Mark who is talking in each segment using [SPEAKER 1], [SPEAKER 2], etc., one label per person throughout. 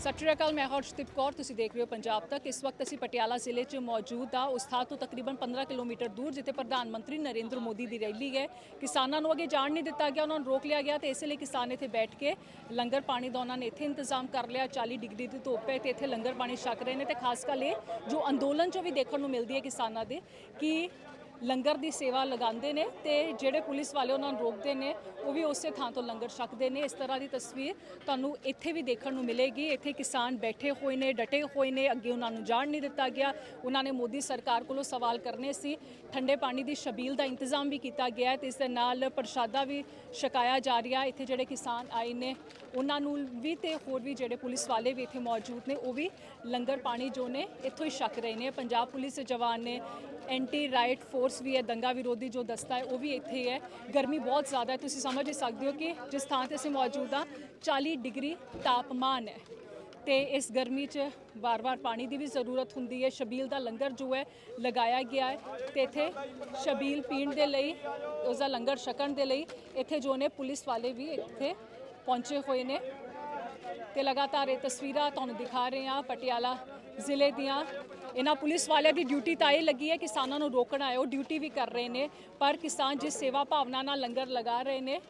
[SPEAKER 1] ਸਤਿ ਸ਼੍ਰੀ ਅਕਾਲ, ਮੈਂ ਹਰਸ਼ਦੀਪ ਕੌਰ। ਤੁਸੀਂ ਦੇਖ ਰਹੇ ਹੋ ਪੰਜਾਬ ਤੱਕ। ਇਸ ਵਕਤ ਅਸੀਂ ਪਟਿਆਲਾ ਜ਼ਿਲ੍ਹੇ 'ਚ ਮੌਜੂਦ ਆ ਉਸ ਥਾਂ ਤੋਂ ਤਕਰੀਬਨ 15 ਕਿਲੋਮੀਟਰ ਦੂਰ, ਜਿੱਥੇ ਪ੍ਰਧਾਨ ਮੰਤਰੀ ਨਰਿੰਦਰ ਮੋਦੀ ਦੀ ਰੈਲੀ ਹੈ। ਕਿਸਾਨਾਂ ਨੂੰ ਅੱਗੇ ਜਾਣ ਨਹੀਂ ਦਿੱਤਾ ਗਿਆ, ਉਹਨਾਂ ਨੂੰ ਰੋਕ ਲਿਆ ਗਿਆ ਤੇ ਇਸੇ ਲਈ ਕਿਸਾਨ ਇੱਥੇ ਬੈਠ ਕੇ ਲੰਗਰ ਪਾਣੀ ਦਾ ਉਹਨਾਂ ਨੇ ਇੱਥੇ ਇੰਤਜ਼ਾਮ ਕਰ ਲਿਆ। 40 ਡਿਗਰੀ ਦੀ ਧੁੱਪ ਹੈ ਤੇ ਇੱਥੇ ਲੰਗਰ ਪਾਣੀ ਛਕ ਰਹੇ ਨੇ ਤੇ ਖਾਸ ਕਰ ਇਹ, ਜੋ ਅੰਦੋਲਨ 'ਚੋਂ ਵੀ ਦੇਖਣ ਨੂੰ ਮਿਲਦੀ ਹੈ ਕਿਸਾਨਾਂ ਦੇ, ਕਿ ਲੰਗਰ ਦੀ ਸੇਵਾ ਲਗਾਉਂਦੇ ਨੇ ਤੇ ਜਿਹੜੇ ਪੁਲਿਸ ਵਾਲੇ ਉਹਨਾਂ ਨੂੰ ਰੋਕਦੇ ਨੇ, ਉਹ ਵੀ ਉਸੇ ਥਾਂ ਤੋਂ ਲੰਗਰ ਛਕਦੇ ਨੇ। ਇਸ ਤਰ੍ਹਾਂ ਦੀ ਤਸਵੀਰ ਤੁਹਾਨੂੰ ਇੱਥੇ ਵੀ ਦੇਖਣ ਨੂੰ ਮਿਲੇਗੀ। ਇੱਥੇ ਕਿਸਾਨ ਬੈਠੇ ਹੋਏ ਨੇ, ਡਟੇ ਹੋਏ ਨੇ, ਅੱਗੇ ਉਹਨਾਂ ਨੂੰ ਜਾਣ ਨਹੀਂ ਦਿੱਤਾ ਗਿਆ। ਉਹਨਾਂ ਨੇ ਮੋਦੀ ਸਰਕਾਰ ਕੋਲੋਂ ਸਵਾਲ ਕਰਨੇ ਸੀ। ਠੰਡੇ ਪਾਣੀ ਦੀ ਸ਼ਬੀਲ ਦਾ ਇੰਤਜ਼ਾਮ ਵੀ ਕੀਤਾ ਗਿਆ ਹੈ ਤੇ ਇਸ ਦੇ ਨਾਲ ਪ੍ਰਸ਼ਾਦਾ ਵੀ ਛਕਾਇਆ ਜਾ ਰਿਹਾ। ਇੱਥੇ ਜਿਹੜੇ ਕਿਸਾਨ ਆਏ ਨੇ, ਉਹਨਾਂ ਨੂੰ ਵੀ ਤੇ ਹੋਰ ਵੀ ਜਿਹੜੇ ਪੁਲਿਸ ਵਾਲੇ ਵੀ ਇੱਥੇ ਮੌਜੂਦ ਨੇ, ਉਹ ਵੀ ਲੰਗਰ ਪਾਣੀ ਜੋ ਨੇ ਇੱਥੋਂ ਹੀ ਛਕ ਰਹੇ ਨੇ। ਪੰਜਾਬ ਪੁਲਿਸ ਦੇ ਜਵਾਨ ਨੇ ਐਂਟੀ ਰਾਈਟ ਫੋਰਸ ਵੀ ਹੈ, ਦੰਗਾ ਵਿਰੋਧੀ ਜੋ ਦਸਤਾ ਹੈ, ਉਹ ਵੀ ਇੱਥੇ ਹੈ। ਗਰਮੀ ਬਹੁਤ ਜ਼ਿਆਦਾ ਹੈ। ਤੁਸੀਂ ਸਮਝ ਹੀ ਸਕਦੇ ਹੋ ਕਿ ਜਿਸ ਥਾਂ ਤੇ ਅਸੀਂ ਮੌਜੂਦ ਹਾਂ 40 ਡਿਗਰੀ ਤਾਪਮਾਨ ਹੈ। ਤੇ ਇਸ ਗਰਮੀ 'ਚ ਵਾਰ-ਵਾਰ ਪਾਣੀ ਦੀ ਵੀ ਜ਼ਰੂਰਤ ਹੁੰਦੀ ਹੈ। ਸ਼ਬੀਲ ਦਾ ਲੰਗਰ ਜੋ ਹੈ, ਲਗਾਇਆ ਗਿਆ ਹੈ। ਤੇ ਇੱਥੇ ਸ਼ਬੀਲ ਪੀਣ ਦੇ ਲਈ ਉਸ ਦਾ ਲੰਗਰ ਛਕਣ ਦੇ ਲਈ, ਇੱਥੇ ਜੋ ਨੇ ਪੁਲਿਸ ਵਾਲੇ ਵੀ ਇੱਥੇ ਪਹੁੰਚੇ ਹੋਏ ਨੇ। ਤੇ ਲਗਾਤਾਰ ਇਹ ਤਸਵੀਰਾਂ ਤੁਹਾਨੂੰ ਦਿਖਾ ਰਹੇ ਹਾਂ। ਪਟਿਆਲਾ ਜ਼ਿਲ੍ਹੇ ਦੀਆਂ ਇਹਨਾਂ ਪੁਲਿਸ ਵਾਲਿਆਂ ਦੀ ਡਿਊਟੀ ਤਾਂ ਇਹ ਲੱਗੀ ਹੈ, ਕਿਸਾਨਾਂ ਨੂੰ ਰੋਕਣਾ ਹੈ ਉਹ ਡਿਊਟੀ ਵੀ ਕਰ ਰਹੇ ਨੇ, ਪਰ ਕਿਸਾਨ ਜਿਸ ਸੇਵਾ ਭਾਵਨਾ ਨਾਲ ਲੰਗਰ ਲਗਾ ਰਹੇ ਨੇ,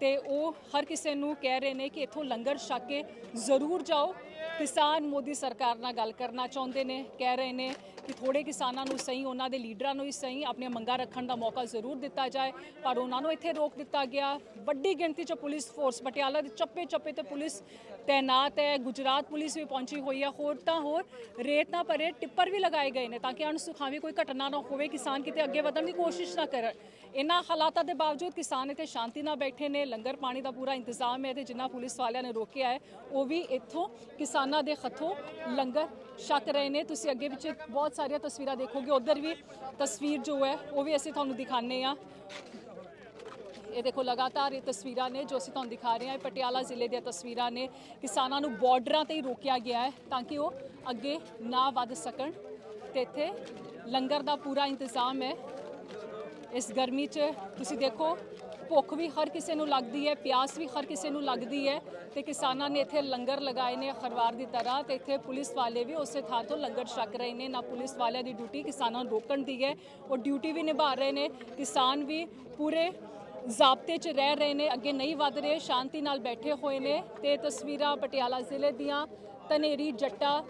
[SPEAKER 1] ਤੇ ਉਹ ਹਰ ਕਿਸੇ ਨੂੰ ਕਹਿ ਰਹੇ ਨੇ ਕਿ ਇੱਥੋਂ ਲੰਗਰ ਛਕ ਕੇ ਜ਼ਰੂਰ ਜਾਓ। ਕਿਸਾਨ ਮੋਦੀ ਸਰਕਾਰ ਨਾਲ ਗੱਲ ਕਰਨਾ ਚਾਹੁੰਦੇ ਨੇ, ਕਹਿ ਰਹੇ ਨੇ ਕਿ ਥੋੜੇ ਕਿਸਾਨਾਂ ਨੂੰ ਸਹੀ, ਉਹਨਾਂ ਦੇ ਲੀਡਰਾਂ ਨੂੰ ਹੀ ਸਹੀ, ਆਪਣੀਆਂ ਮੰਗਾਂ ਰੱਖਣ ਦਾ ਮੌਕਾ ਜ਼ਰੂਰ ਦਿੱਤਾ ਜਾਏ, ਪਰ ਉਹਨਾਂ ਨੂੰ ਇੱਥੇ ਰੋਕ ਦਿੱਤਾ ਗਿਆ। ਵੱਡੀ ਗਿਣਤੀ 'ਚ ਪੁਲਿਸ ਫੋਰਸ ਪਟਿਆਲਾ ਦੇ ਚੱਪੇ ਚੱਪੇ ਤੇ ਪੁਲਿਸ ਤੈਨਾਤ ਹੈ, ਗੁਜਰਾਤ ਪੁਲਿਸ ਵੀ ਪਹੁੰਚੀ ਹੋਈ ਹੈ। ਹੋਰ ਤਾਂ ਹੋਰ, ਰੇਤ ਨਾ ਭਰੇ ਟਿੱਪਰ ਵੀ ਲਗਾਏ ਗਏ ਨੇ ਤਾਂ ਕਿ ਅਣਸੁਖਾਵੀ ਕੋਈ ਘਟਨਾ ਨਾ ਹੋਵੇ, ਕਿਸਾਨ ਕਿਤੇ ਅੱਗੇ ਵਧਣ ਦੀ ਕੋਸ਼ਿਸ਼ ਨਾ ਕਰਨ। ਇਹਨਾਂ ਹਾਲਾਤਾਂ ਦੇ ਬਾਵਜੂਦ ਕਿਸਾਨ ਇੱਥੇ ਸ਼ਾਂਤੀ ਨਾਲ ਬੈਠੇ ਨੇ, ਲੰਗਰ ਪਾਣੀ ਦਾ ਪੂਰਾ ਇੰਤਜ਼ਾਮ ਹੈ, ਤੇ ਜਿੰਨਾ ਪੁਲਿਸ ਵਾਲਿਆਂ ਨੇ ਰੋਕਿਆ ਹੈ, ਉਹ ਵੀ ਇੱਥੋਂ ਕਿਸਾਨ ਦੇ ਹੱਥੋਂ ਲੰਗਰ ਛਕ ਰਹੇ ਨੇ। ਤੁਸੀਂ ਅੱਗੇ ਪਿੱਛੇ ਬਹੁਤ ਸਾਰੀਆਂ ਤਸਵੀਰਾਂ ਦੇਖੋਗੇ। ਉਧਰ ਵੀ ਤਸਵੀਰ ਜੋ ਹੈ, ਉਹ ਵੀ ਅਸੀਂ ਤੁਹਾਨੂੰ ਦਿਖਾਣੇ ਆ ਇਹ ਦੇਖੋ, ਲਗਾਤਾਰ ਇਹ ਤਸਵੀਰਾਂ ਨੇ ਜੋ ਅਸੀਂ ਤੁਹਾਨੂੰ ਦਿਖਾ ਰਹੇ ਹਾਂ। ਇਹ ਪਟਿਆਲਾ ਜ਼ਿਲ੍ਹੇ ਦੀਆਂ ਤਸਵੀਰਾਂ ਨੇ। ਕਿਸਾਨਾਂ ਨੂੰ ਬਾਰਡਰਾਂ ਤੇ ਹੀ ਰੋਕਿਆ ਗਿਆ ਹੈ ਤਾਂ ਕਿ ਉਹ ਅੱਗੇ ਨਾ ਵੱਧ ਸਕਣ ਤੇ ਇੱਥੇ ਲੰਗਰ ਦਾ ਪੂਰਾ ਇੰਤਜ਼ਾਮ ਹੈ। ਇਸ ਗਰਮੀ 'ਚ ਤੁਸੀਂ ਦੇਖੋ ਭੁੱਖ ਵੀ ਹਰ ਕਿਸੇ ਨੂੰ ਲੱਗਦੀ ਹੈ, ਪਿਆਸ ਵੀ ਹਰ ਕਿਸੇ ਨੂੰ ਲੱਗਦੀ ਹੈ ਤੇ ਕਿਸਾਨਾਂ ਨੇ ਇੱਥੇ ਲੰਗਰ ਲਗਾਏ ਨੇ ਖਰਵਾਰ ਦੀ ਤਰ੍ਹਾਂ ਤੇ ਇੱਥੇ ਪੁਲਿਸ ਵਾਲੇ ਵੀ ਉਸੇ ਥਾਂ ਤੋਂ ਲੰਗਰ ਛਕ ਰਹੇ ਨੇ, ਨਾ ਪੁਲਿਸ ਵਾਲਿਆਂ ਦੀ ਡਿਊਟੀ ਕਿਸਾਨਾਂ ਨੂੰ ਰੋਕਣ ਦੀ ਹੈ, ਉਹ ਡਿਊਟੀ ਵੀ ਨਿਭਾ ਰਹੇ ਨੇ, ਕਿਸਾਨ ਵੀ ਪੂਰੇ ਜ਼ਾਬਤੇ 'ਚ ਰਹਿ ਰਹੇ ਨੇ, ਅੱਗੇ ਨਹੀਂ ਵਧ ਰਹੇ, ਸ਼ਾਂਤੀ ਨਾਲ ਬੈਠੇ ਹੋਏ ਨੇ ਤੇ ਤਸਵੀਰਾਂ ਪਟਿਆਲਾ ਜ਼ਿਲ੍ਹੇ ਦੀਆਂ ਤਨੇਰੀ ਜੱਟਾ,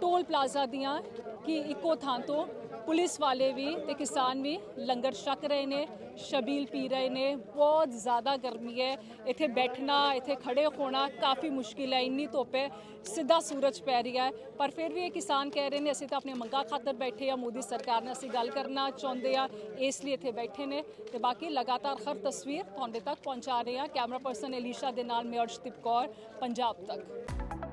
[SPEAKER 1] ਟੋਲ ਪਲਾਜ਼ਾ ਦੀਆਂ ਕਿ ਇੱਕੋ ਥਾਂ ਤੋਂ ਪੁਲਿਸ ਵਾਲੇ ਵੀ ਤੇ ਕਿਸਾਨ ਵੀ ਲੰਗਰ ਛਕ ਰਹੇ ਨੇ, ਸ਼ਬੀਲ ਪੀ ਰਹੇ ਨੇ, ਬਹੁਤ ਜ਼ਿਆਦਾ ਗਰਮੀ ਹੈ। ਇੱਥੇ ਬੈਠਣਾ, ਇੱਥੇ ਖੜੇ ਹੋਣਾ ਕਾਫੀ ਮੁਸ਼ਕਿਲ ਹੈ, ਇੰਨੀ ਧੁੱਪ ਹੈ, ਸਿੱਧਾ ਸੂਰਜ ਪੈ ਰਿਹਾ ਹੈ। ਪਰ ਫਿਰ ਵੀ ਇਹ ਕਿਸਾਨ ਕਹਿ ਰਹੇ ਨੇ, ਅਸੀਂ ਤਾਂ ਆਪਣੀ ਮੰਗਾਂ ਖਾਤਰ ਬੈਠੇ ਆ ਮੋਦੀ ਸਰਕਾਰ ਨਾਲ ਅਸੀਂ ਗੱਲ ਕਰਨਾ ਚਾਹੁੰਦੇ ਆ ਇਸ ਲਈ ਇੱਥੇ ਬੈਠੇ ਨੇ। ਤੇ ਬਾਕੀ ਲਗਾਤਾਰ ਹਰ ਤਸਵੀਰ ਤੁਹਾਡੇ ਤੱਕ ਪਹੁੰਚਾ ਰਹੇ ਆ ਕੈਮਰਾ ਪਰਸਨ ਅਲੀਸ਼ਾ ਦੇ ਨਾਲ ਮੈਂ ਅਰਸ਼ਦੀਪ ਕੌਰ, ਪੰਜਾਬ ਤੱਕ।